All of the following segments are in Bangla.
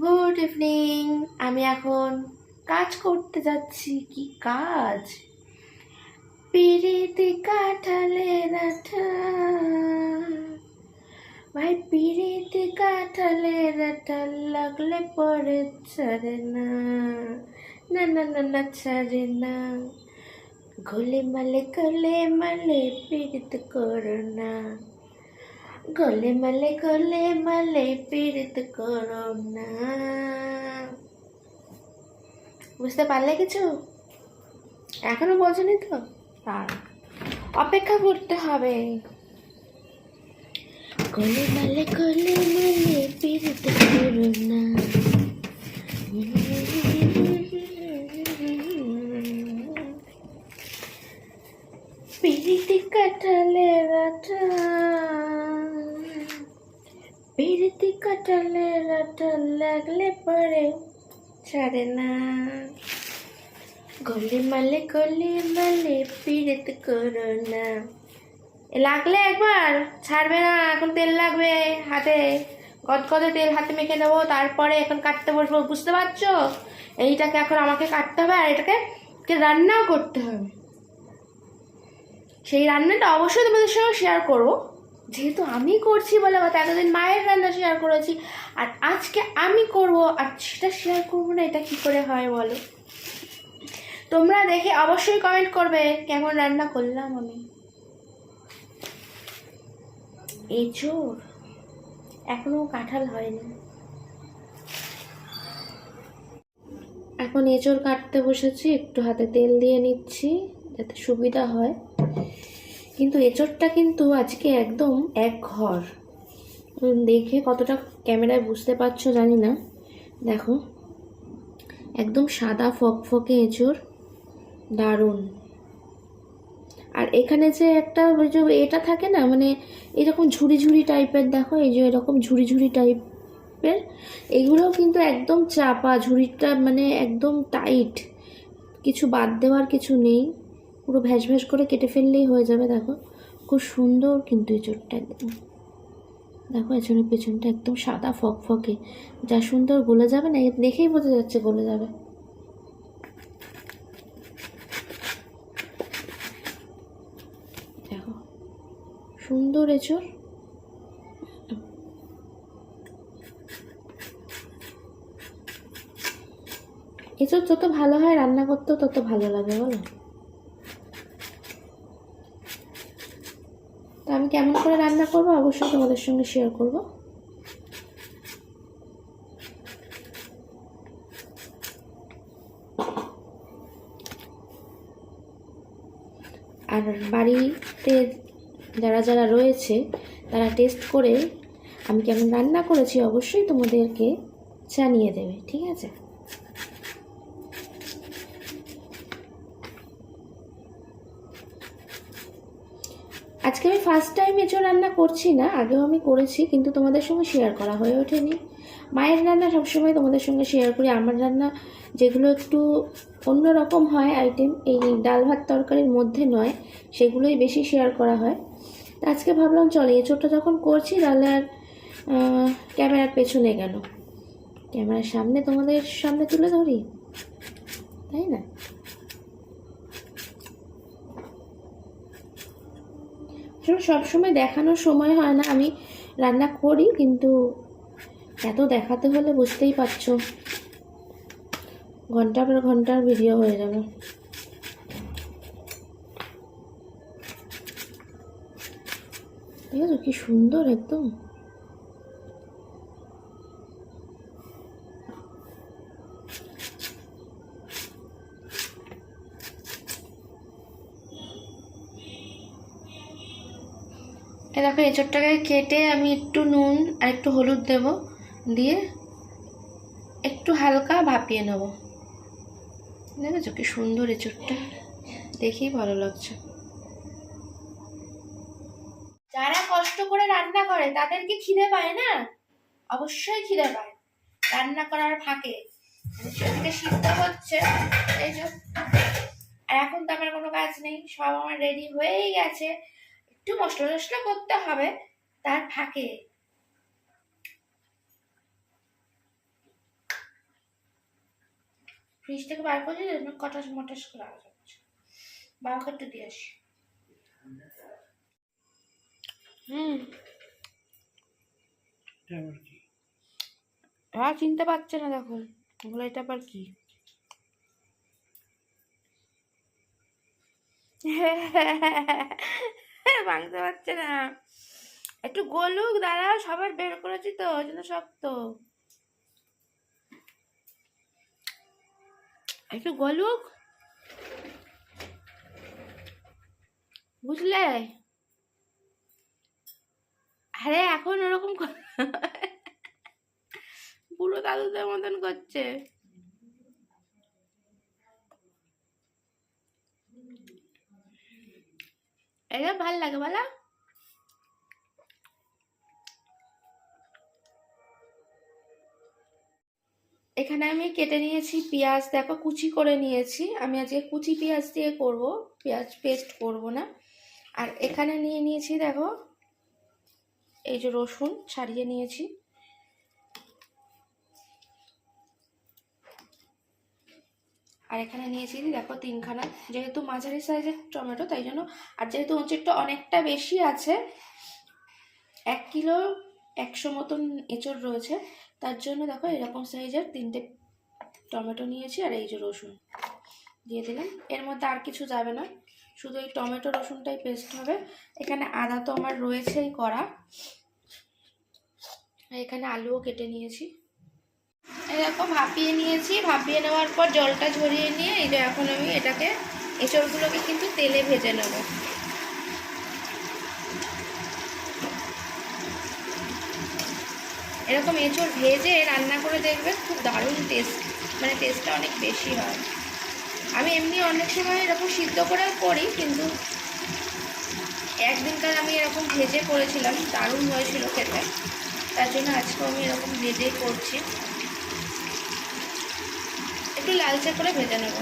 গুড ইভিনিং আমি এখন কাজ করতে যাচ্ছি। কি কাজ? পিড়িতে কাঠালে ভাই, পিড়িতে কাঠালে রাঠা লাগলে পরে ছাড়ে না। না না না না, ছাড়ে না। গলে মালে গলে মালে, পীড়িত করো না। গলে মালে গলে মালে পীড়িত করো না বুঝতে পারলে কিছু? এখনও বোঝনি তো? অপেক্ষা করতে হবে। গলে মালে গলে মালে পীড়িত করো না পিড়িতে কাটালে রাটা পিড়িতে কাটালে রাটা লাগলে পরে ছাড়ে না। গলি মালে গলি মালে পিড়িত করো না। লাগলে একবার, ছাড়বে না, এখন তেল লাগবে হাতে। কদকদে তেল হাতে মেখে দেবো তারপরে এখন কাটতে বসবো, বুঝতে পারছ? এইটাকে এখন আমাকে কাটতে হবে, আর এটাকে রান্নাও করতে হবে। সেই রান্নাটা অবশ্যই তোমাদের সঙ্গে শেয়ার করব। যেহেতু আমি করছি বলে কথা, এতদিন মায়ের রান্না শেয়ার করেছি, আর আজকে আমি করব, আর সেটা শেয়ার করব না, এটা কি করে হয় বলো? তোমরা দেখে অবশ্যই কমেন্ট করবে, কেমন রান্না করলাম আমি। এঁচোর এখনও কাঁঠাল হয়নি। এখন এঁচোর কাটতে বসেছি, একটু হাতে তেল দিয়ে নিচ্ছি, যাতে সুবিধা হয়। কিন্তু এঁচোড়টা কিন্তু আজকে একদম এক ঘর। দেখে কতটা ক্যামেরায় বুঝতে পারছ জানি না। দেখো, একদম সাদা ফকফকে এঁচোড়, দারুণ। আর এখানে যে একটা ওই যে এটা থাকে না মানে এরকম ঝুড়ি ঝুড়ি টাইপের, দেখো, এই যে এরকম ঝুড়ি ঝুড়ি টাইপের, এগুলোও কিন্তু একদম চাপা, ঝুড়িটা মানে একদম টাইট। কিছু বাদ দেওয়ার কিছু নেই। পুরো ভ্যাস ভ্যাস করে কেটে ফেললেই হয়ে যাবে, দেখো। খুব সুন্দর কিন্তু এঁচড়টা একদম। দেখো এছনের পেছনটা একদম সাদা ফকফকে। যা সুন্দর গলে যাবে না দেখেই বোঝা যাচ্ছে গলে যাবে। দেখো, সুন্দর এঁচড় এঁচড় যত ভালো হয়, রান্না করতেও তত ভালো লাগে, বলো। আমি কেমন করে রান্না করব অবশ্যই তোমাদের সঙ্গে শেয়ার করব। আর বাড়িতে যারা যারা রয়েছে, তারা টেস্ট করে আমি কেমন রান্না করেছি অবশ্যই তোমাদেরকে জানিয়ে দেবে, ঠিক আছে আজকে আমি ফার্স্ট টাইম এঁচো রান্না করছি না, আগেও আমি করেছি, কিন্তু তোমাদের সঙ্গে শেয়ার করা হয়ে ওঠেনি। মায়ের রান্না সবসময় তোমাদের সঙ্গে শেয়ার করি। আমার রান্না যেগুলো একটু অন্যরকম হয় আইটেম এই ডাল ভাত তরকারির মধ্যে নয়, সেগুলোই বেশি শেয়ার করা হয়। তা আজকে ভাবলাম, চলো এঁচোটা যখন করছি, তাহলে আর ক্যামেরার পেছনে কেন? ক্যামেরার সামনে তোমাদের সামনে তুলে ধরি? তাই না? সবসময় দেখানোর সময় হয় না। আমি রান্না করি, কিন্তু এত দেখাতে হলে বুঝতেই পারছ। ঘণ্টা পর ঘণ্টার ভিডিও হয়ে যাবে। ঠিক আছে? কি সুন্দর একদম। এ দেখো, এঁচড়টাকে কেটে আমি একটু নুন আর একটু হলুদ দেব। দিয়ে একটু হালকা ভাপিয়ে নেব। দেখেছ কি সুন্দর এঁচড়টা? দেখেই ভালো লাগছে। যারা কষ্ট করে রান্না করে তাদের কি খিদে পায় না? অবশ্যই খিদে পায়। রান্না করার ফাঁকে। সেদিকে হচ্ছে। এই আর এখন তো আমার কোনো কাজ নেই, সব আমার রেডি হয়েই গেছে। একটু মশলা টসলা করতে হবে তার ফাঁকে। ফ্রিজ থেকে বার করে এরকম কটাস মটাস করে আওয়াজ হচ্ছে বাবাকে একটু দিয়ে আসি। হুম। হ্যাঁ চিনতে পারছে না দেখো। ওগুলো এটা আবার কি? ভাঙতে পারছে না। একটু গোলুক দাঁড়া সবার বের করেছি তো, ওই জন্য শক্ত। একটু গোলুক। বুঝলে? আরে, এখন ওরকম বুড়ো দাদুদের মতন করছে। এটা ভালো লাগে, বলা। এখানে আমি কেটে নিয়েছি পেঁয়াজ। দেখো, কুচি করে নিয়েছি। আমি আজকে কুচি পেঁয়াজ দিয়ে করব। পেঁয়াজ পেস্ট করব না। আর এখানে নিয়ে নিয়েছি, দেখো, এই যে রসুন, ছাড়িয়ে নিয়েছি। আর এখানে নিয়েছি, দেখো তিনখানা। যেহেতু মাঝারি সাইজের টমেটো, তাই জন্য আর যেহেতু উঁচুরটা অনেকটা বেশি আছে, এক কিলো একশো মতন এঁচড় রয়েছে। তার জন্য দেখো এরকম সাইজের তিনটে টমেটো নিয়েছি আর এই যে রসুন দিয়ে দিলাম। এর মধ্যে আর কিছু যাবে না, শুধু এই টমেটো রসুনটাই পেস্ট হবে। এখানে আদা তো আমার রয়েছেই করা। এখানে আলুও কেটে নিয়েছি। এরকম ভাপিয়ে নিয়েছি। ভাপিয়ে নেওয়ার পর জলটা ঝরিয়ে নিয়ে, এই যে এখন আমি এটাকে এঁচড়গুলোকে কিন্তু তেলে ভেজে নেব। এরকম এঁচড় ভেজে রান্না করে দেখবে, খুব দারুণ টেস্ট মানে টেস্টটা অনেক বেশি হয়। আমি এমনি অনেক সময় এরকম সিদ্ধ করেও করি, কিন্তু একদিনকার আমি এরকম ভেজে করেছিলাম, দারুণ হয়েছিল খেতে। তার জন্য আজকে আমি এরকম ভেজেই করছি। একটু লালচে করে ভেজে নেব।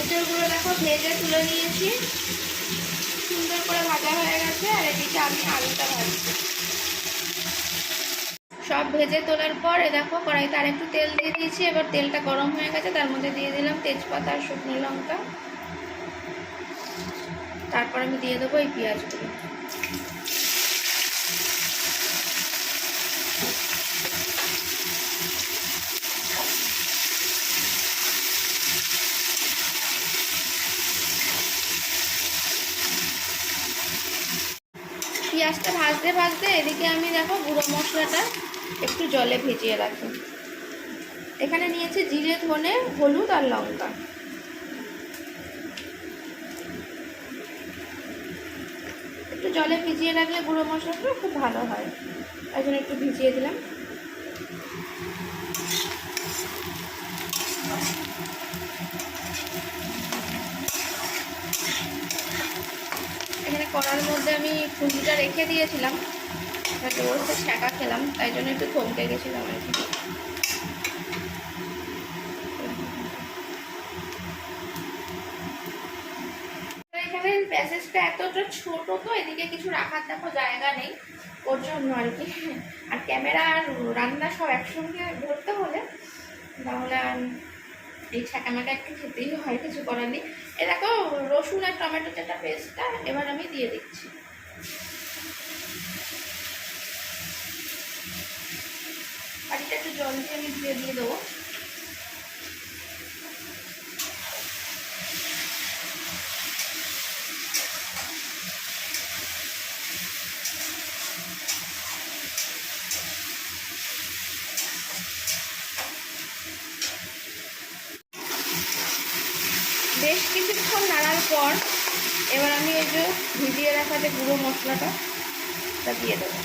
এঁচড়গুলো দেখো ভেজে তুলে নিয়েছি। সুন্দর করে ভাজা হয়ে গেছে, আর এদিকে আমি আলুটা ভাজছি। সব ভেজে তোলার পর দেখো কড়াইতে আর একটু তেল দিয়ে দিয়েছি। এবার তেলটা গরম হয়ে গেছে, তার মধ্যে দিয়ে দিলাম তেজপাতা আর শুকনো লঙ্কা। তারপর আমি দিয়ে দেবো এই পেঁয়াজগুলো। পেঁয়াজটা ভাজতে ভাজতে এদিকে আমি দেখো গুঁড়ো মশলাটা একটু জলে ভেজিয়ে রাখি। এখানে নিয়েছি জিরে, ধনে, হলুদ আর লঙ্কা। একটু জলে ভিজিয়ে রাখলে গুঁড়ো মশলাটা খুব ভালো হয়। তাই একটু ভিজিয়ে দিলাম এখানে কড়ার মধ্যে আমি খুঁজিটা রেখে দিয়েছিলাম। যাতে ওর সে ছ্যাঁকা খেলাম, তাই জন্য একটু থমকে গেছিলাম আর কি। এখানে প্যাসেজটা এতটা ছোট তো, এদিকে কিছু রাখার দেখো জায়গা নেই ওর জন্য আর কি। আর ক্যামেরা আর রান্না সব একসঙ্গে ধরতে হলে, তাহলে আর এই ছাকামাকা একটু খেতেই হয়, কিছু করার নেই। এ দেখো, রসুন আর টমেটো যেটা পেস্টটা এবার আমি দিয়ে দিচ্ছি। বাড়িটা একটু জল দিয়ে আমি ধুয়ে দিয়ে দেবো বেশ কিছুক্ষণ নাড়ার পর এবার আমি ওই যে ভিজিয়ে রাখা যে গুঁড়ো মশলাটা, তা দিয়ে দেবো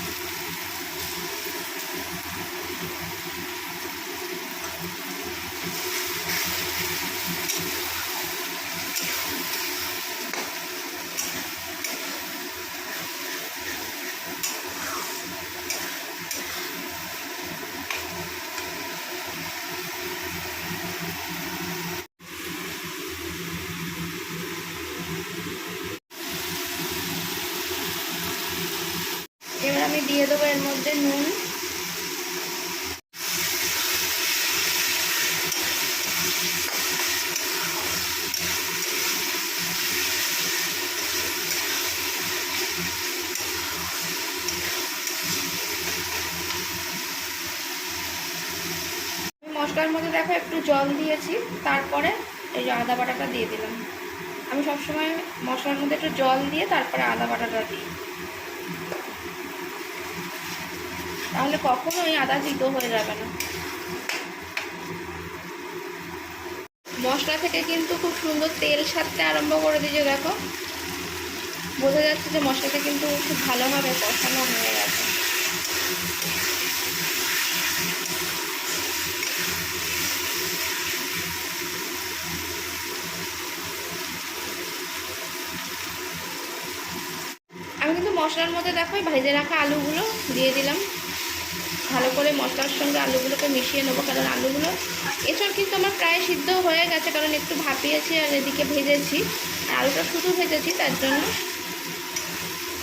এবার আমি দিয়ে দেবো এর মধ্যে নুন মশলার মধ্যে দেখো একটু জল দিয়েছি, তারপরে এই যে আদা বাটাটা দিয়ে দিলাম। আমি সবসময় মশলার মধ্যে একটু জল দিয়ে তারপরে আদা বাটাটা দিই। তাহলে কখনোই আদা তিতো হয়ে যাবে না। মশলা থেকে কিন্তু খুব সুন্দর তেল সারতে আরম্ভ করে দিয়েছে, দেখো। বোঝা যাচ্ছে যে মশলাটা কিন্তু খুব ভালোভাবে কষানো হয়ে গেছে আমি কিন্তু মশলার মধ্যে দেখো ভেজে রাখা আলুগুলো দিয়ে দিলাম। ভালো করে মশলার সঙ্গে আলুগুলোকে মিশিয়ে নেব, কারণ আলুগুলো এছাড়া কিন্তু আমার প্রায় সিদ্ধ হয়ে গেছে, কারণ একটু ভাপিয়েছি আর এদিকে ভেজেছি। আলুটা শুধু ভেজেছি, তার জন্য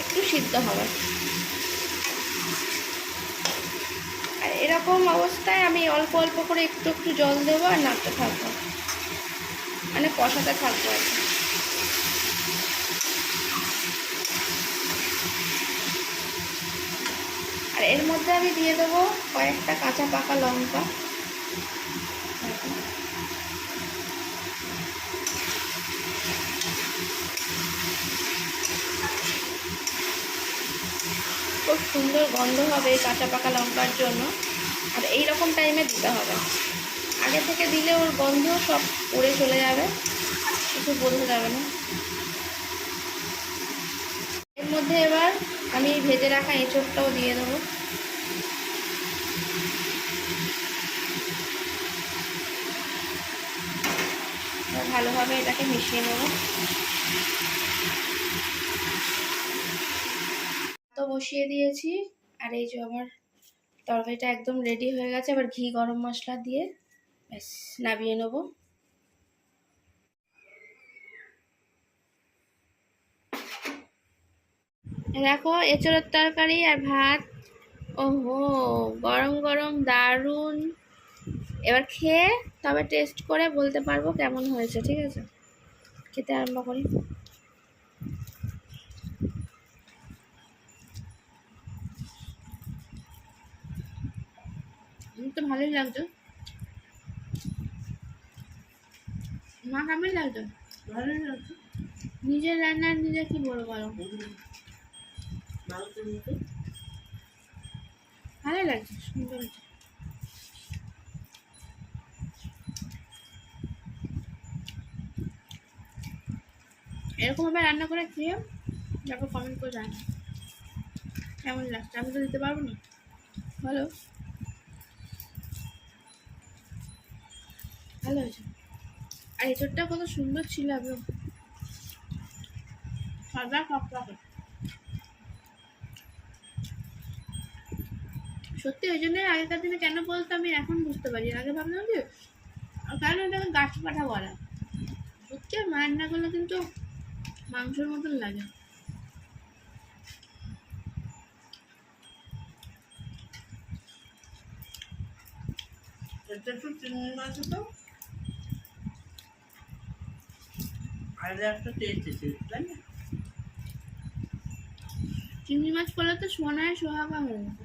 একটু সিদ্ধ হবে। আর এরকম অবস্থায় আমি অল্প অল্প করে একটু একটু জল দেবো আর নাড়তে থাকব। মানে কষাতে থাকব আর আর এর মধ্যে আমি দিয়ে দেবো কয়েকটা কাঁচা পাকা লঙ্কা। খুব সুন্দর গন্ধ হবে এই কাঁচা পাকা লঙ্কার জন্য। আর এই রকম টাইমে দিতে হবে। আগে থেকে দিলে ওর গন্ধ সব উড়ে চলে যাবে। কিছু বোঝা যাবে না। এর মধ্যে এবার আমি ভেজে রাখা এঁচোড়টাও দিয়ে দেবো। ভালোভাবে এটাকে মিশিয়ে নেব। তো বসিয়ে দিয়েছি, আর এই যে আমার তরকারিটা একদম রেডি হয়ে গেছে। আবার ঘি গরম মশলা দিয়ে ব্যাস নামিয়ে নেব। দেখো এঁচড়ের তরকারি আর ভাত। ওহো গরম গরম দারুণ। এবার খেয়ে তবে টেস্ট করে বলতে পারব কেমন হয়েছে ঠিক আছে? খেতে আরম্ভ করি। তো ভালোই লাগতো মা কেমন লাগতো ভালোই লাগতো নিজের রান্নার নিজে কি বলব বলো ভালো লাগছে, সুন্দর হয়েছে। এরকম ভাবে রান্না করে খেয়ে তারপর কমেন্ট করে জানা কেমন লাগছে? আমি তো দিতে পারব না। ভালো ভালো হয়েছে। আর এঁচড়টা কত সুন্দর ছিল একদম সাদা সত্যি ওই জন্য আগেকার দিনে কেন বলতো আমি এখন বুঝতে পারি আগে ভাবলাম যে কেন এটাকে গাছ পাঠা বলে সত্যি আর মায়ের না করলে কিন্তু মাংসের মতন লাগে। এটা একটু চিংড়ি মাছ তো আর একটা টেস্ট আছে তাই না? চিংড়ি মাছ করলে তো সোনায় সোহাগা হয়ে।